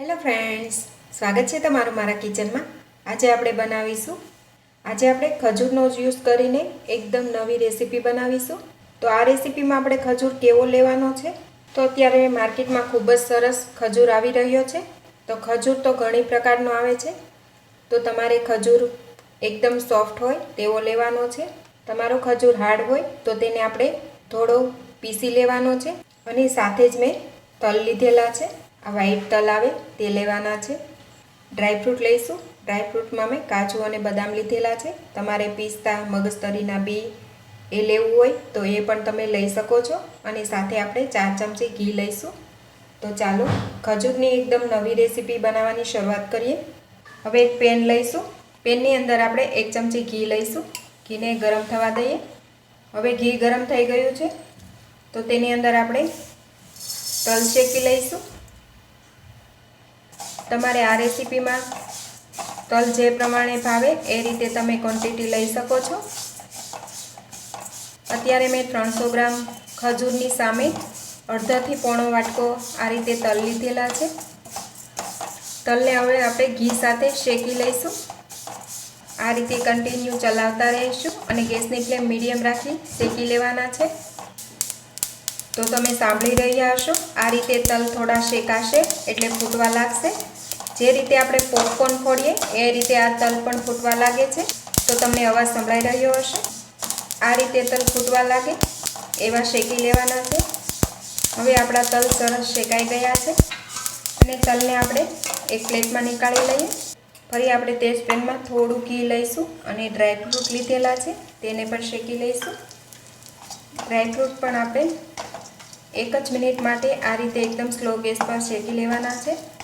Hello friends સ્વાગત છે તમારું મારા કિચનમાં આજે આપણે બનાવીશું. આજે આપણે ખજૂરનો જ યુઝ કરીને એકદમ નવી રેસીપી બનાવીશું. તો આ રેસીપીમાં આપણે ખજૂર કેવો લેવાનો છે? તો અત્યારે માર્કેટમાં ખૂબ જ સરસ ખજૂર આવી રહ્યો છે. તો ખજૂર તો ઘણી પ્રકારનો આવે છે. તો તમારે ખજૂર એકદમ સોફ્ટ હોય તેવો લેવાનો છે. તમારો ખજૂર હાર્ડ હોય તો તેને આપણે થોડો પીસી લેવાનો છે. અને સાથે જ મેં તલ લીધેલા છે. આ વ્હાઈટ તલ આવે, તે લેવાના છે. ડ્રાયફ્રૂટ લઈશું. ડ્રાયફ્રૂટમાં મેં કાજુ અને બદામ લીધેલા છે. તમારે પિસ્તા, મગજતરીના બી એ લેવું હોય તો એ પણ તમે લઈ શકો છો. અને સાથે આપણે ચાર ચમચી ઘી લઈશું. તો ચાલો, ખજૂરની એકદમ નવી રેસીપી બનાવવાની શરૂઆત કરીએ. હવે એક પેન લઈશું. પેનની અંદર આપણે એક ચમચી ઘી લઈશું. ઘીને ગરમ થવા દઈએ. હવે ઘી ગરમ થઈ ગયું છે. તો તેની અંદર આપણે તલ શેકી લઈશું. તમારે આ રેસીપીમાં તલ જે પ્રમાણે ભાવે એ રીતે તમે ક્વોન્ટિટી લઈ શકો છો. અત્યારે મેં ત્રણસો ગ્રામ ખજૂરની સામે અડધાથી પોણો વાટકો આ રીતે તલ લીધેલા છે. તલને હવે આપણે ઘી સાથે શેકી લઈશું. આ રીતે કન્ટિન્યુ ચલાવતા રહીશું અને ગેસની ફ્લેમ મીડિયમ રાખી શેકી લેવાના છે. તો તમે સાંભળી રહ્યા હશો, આ રીતે તલ થોડા શેકાશે એટલે ફૂટવા લાગશે. જે રીતે આપણે પોપકોર્ન ફોડીએ, એ રીતે આ તલ પણ ફૂટવા લાગે છે. તો તમને અવાજ સંભળાઈ રહ્યો હશે. આ રીતે તલ ફૂટવા લાગે, એવા શેકી લેવાના છે. હવે આપણા તલ સરસ શેકાઈ ગયા છે. અને તલને આપણે એક પ્લેટમાં નીકાળી લઈએ. ફરી આપણે તે જ થોડું ઘી લઈશું અને ડ્રાયફ્રૂટ લીધેલા છે, તેને પણ શેકી લઈશું. ડ્રાયફ્રૂટ પણ આપણે એક જ મિનિટ માટે આ રીતે એકદમ સ્લો ગેસ પર શેકી લેવાના છે.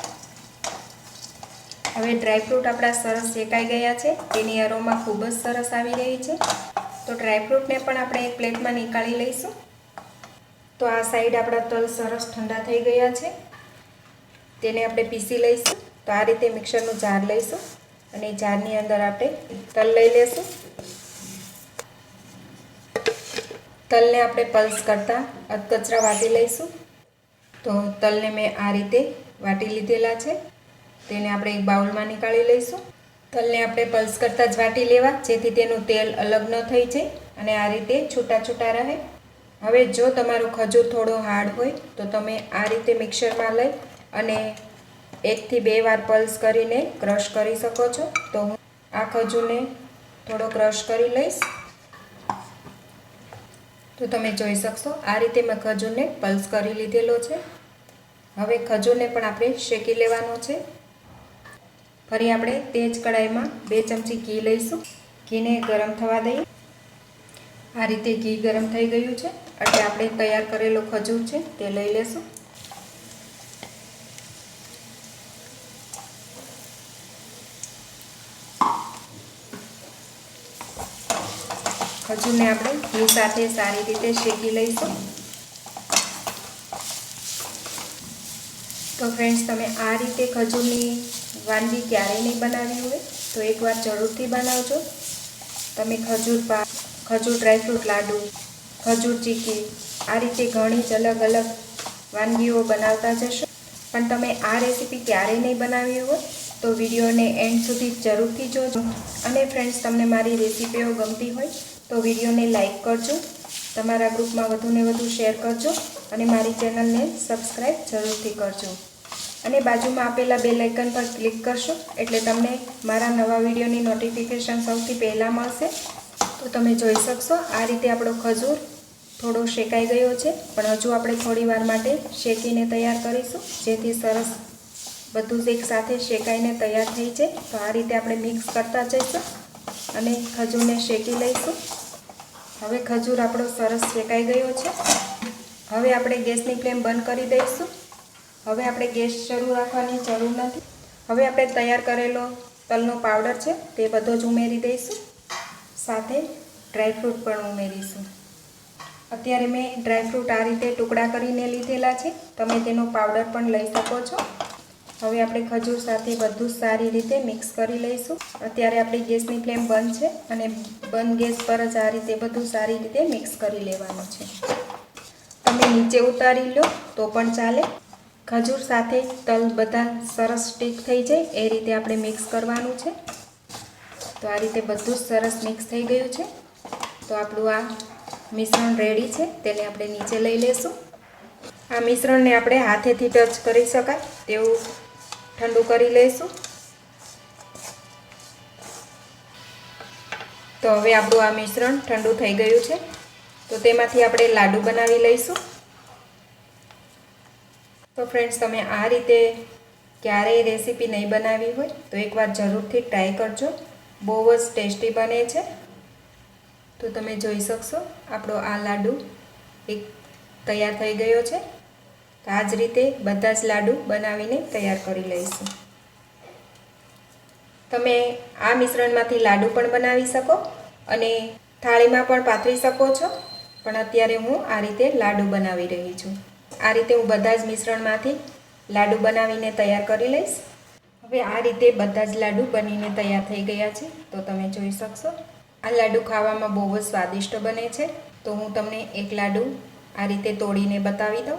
હવે ડ્રાયફ્રૂટ આપણા સરસ શેકાઈ ગયા છે. તેની અરોમાં ખૂબ જ સરસ આવી રહી છે. તો ડ્રાયફ્રૂટને પણ આપણે એક પ્લેટમાં નીકાળી લઈશું. તો આ સાઈડ આપણા તલ સરસ ઠંડા થઈ ગયા છે. તેને આપણે પીસી લઈશું. તો આ રીતે મિક્સરનું જાર લઈશું અને જારની અંદર આપણે તલ લઈ લેશું. તલને આપણે પલ્સ કરતાં અધકચરા વાટી લઈશું. તો તલને મેં આ રીતે વાટી લીધેલા છે. તેને આપણે એક બાઉલમાં નીકાળી લઈશું. તલને આપણે પલ્સ કરતાં જ વાટી લેવા, જેથી તેનું તેલ અલગ ન થઈ જાય અને આ રીતે છૂટા છૂટા રહે. હવે જો તમારો ખજૂર થોડો હાર્ડ હોય, તો તમે આ રીતે મિક્સરમાં લઈ અને એકથી બે વાર પલ્સ કરીને ક્રશ કરી શકો છો. તો હું આ ખજૂરને થોડો ક્રશ કરી લઈશ. તો તમે જોઈ શકશો, આ રીતે મેં ખજૂરને પલ્સ કરી લીધેલો છે. હવે ખજૂરને પણ આપણે શેકી લેવાનો છે. ફરી આપણે તે જ કડાઈમાં બે ચમચી ઘી લઈશું. ઘીને ગરમ થવા દઈએ. આ રીતે ઘી ગરમ થઈ ગયું છે. એટલે આપણે તૈયાર કરેલો ખજૂર છે તે લઈ લેશું. ખજૂરને આપણે ઘી સાથે સારી રીતે શેકી લઈશું. તો ફ્રેન્ડ્સ તમે આ રીતે ખજૂરની વાનગી ક્યારેય નહીં બનાવી હોય, તો એકવાર જરૂરથી બનાવજો. તમે ખજૂર પાક ખજૂર ડ્રાયફ્રૂટ લાડુ, ખજૂર ચીકી, આ રીતે ઘણી જ અલગ અલગ વાનગીઓ બનાવતા જશો. પણ તમે આ રેસીપી ક્યારેય નહીં બનાવી હોય, તો વિડીયોને એન્ડ સુધી જરૂરથી જોજો. અને ફ્રેન્ડ્સ તમને મારી રેસીપીઓ ગમતી હોય, તો વિડીયોને લાઇક કરજો. તમારા ગ્રુપમાં વધુને વધુ શેર કરજો. અને મારી ચેનલને સબસ્ક્રાઈબ જરૂરથી કરજો. અને બાજુમાં આપેલા બે લાઇકન પર ક્લિક કરશો એટલે તમને મારા નવા વિડીયોની નોટિફિકેશન સૌથી પહેલાં મળશે. તો તમે જોઈ શકશો, આ રીતે આપણો ખજૂર થોડો શેકાઈ ગયો છે. પણ હજુ આપણે થોડીવાર માટે શેકીને તૈયાર કરીશું. જેથી સરસ બધું જ એકસાથે શેકાઈને તૈયાર થઈ જાય. તો આ રીતે આપણે મિક્સ કરતા જઈશું અને ખજૂરને શેકી લઈશું. હવે ખજૂર આપણો સરસ શેકાઈ ગયો છે. હવે આપણે ગેસની ફ્લેમ બંધ કરી દઈશું. હવે આપણે ગેસ શરૂ રાખવાની જરૂર નથી. હવે આપણે તૈયાર કરેલો તલનો પાવડર છે, તે બધો જ ઉમેરી દઈશું. સાથે ડ્રાયફ્રૂટ પણ ઉમેરીશું. અત્યારે મેં ડ્રાયફ્રૂટ આ રીતે ટુકડા કરીને લીધેલા છે, તમે તેનો પાવડર પણ લઈ શકો છો. હવે આપણે ખજૂર સાથે બધું સારી રીતે મિક્સ કરી લઈશું. અત્યારે આપણી ગેસની ફ્લેમ બંધ છે અને બંધ ગેસ પર જ આ રીતે બધું સારી રીતે મિક્સ કરી લેવાનું છે. તમે નીચે ઉતારી લો, તો પણ ચાલે. ખજૂર સાથે તલ બધા સરસ સ્ટીક થઈ જાય, એ રીતે આપણે મિક્સ કરવાનું છે. તો આ રીતે બધું સરસ મિક્સ થઈ ગયું છે. તો આપણું આ મિશ્રણ રેડી છે, તેને આપણે નીચે લઈ લેશું. આ મિશ્રણને આપણે હાથેથી ટચ કરી શકાય, તેવું ઠંડુ કરી લઈશું તો હવે આપણું આ મિશ્રણ ઠંડુ થઈ ગયું છે. તો તેમાંથી આપણે લાડુ બનાવી લઈશું. તો ફ્રેન્ડ્સ તમે આ રીતે ક્યારેય રેસીપી નહીં બનાવી હોય, તો એકવાર જરૂરથી ટ્રાય કરજો. બહુ જ ટેસ્ટી બને છે. તો તમે જોઈ શકશો, આપણો આ લાડુ એક તૈયાર થઈ ગયો છે. તો આ જ રીતે બધા જ લાડુ બનાવીને તૈયાર કરી લઈશું. તમે આ મિશ્રણમાંથી લાડુ પણ બનાવી શકો અને થાળીમાં પણ પાથરી શકો છો. પણ અત્યારે હું આ રીતે લાડુ બનાવી રહી છું. આ રીતે હું બધા જ મિશ્રણમાંથી લાડુ બનાવીને તૈયાર કરી લઈશ. હવે આ રીતે બધા જ લાડુ બનીને તૈયાર થઈ ગયા છે, તો તમે જોઈ શકશો. આ લાડુ ખાવામાં બહુ જ સ્વાદિષ્ટ બને છે. તો હું તમને એક લાડુ આ રીતે તોડીને બતાવી દઉં.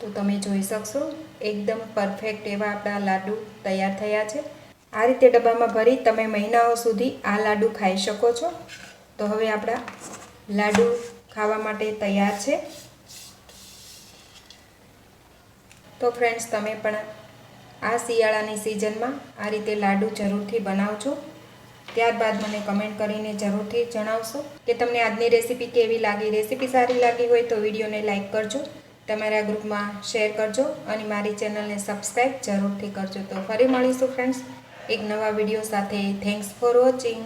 તો તમે જોઈ શકશો, એકદમ પરફેક્ટ એવા આપણા લાડુ તૈયાર થયા છે. આ રીતે ડબ્બામાં ભરી તમે મહિનાઓ સુધી આ લાડુ ખાઈ શકો છો. તો હવે આપણા લાડુ ખાવા માટે તૈયાર છે. તો ફ્રેન્ડ્સ તમે પણ આ શિયાળાની સિઝનમાં આ રીતે લાડુ જરૂરથી બનાવજો. ત્યારબાદ મને કમેન્ટ કરીને જરૂરથી જણાવશો કે તમને આજની રેસીપી કેવી લાગી? રેસીપી સારી લાગી હોય તો વિડીયોને લાઇક કરજો, તમારા ગ્રુપમાં શેર કરજો અને મારી ચેનલને સબસ્ક્રાઈબ જરૂરથી કરજો. તો ફરી મળીશું ફ્રેન્ડ્સ એક નવા વીડિયો સાથે. Thanks for watching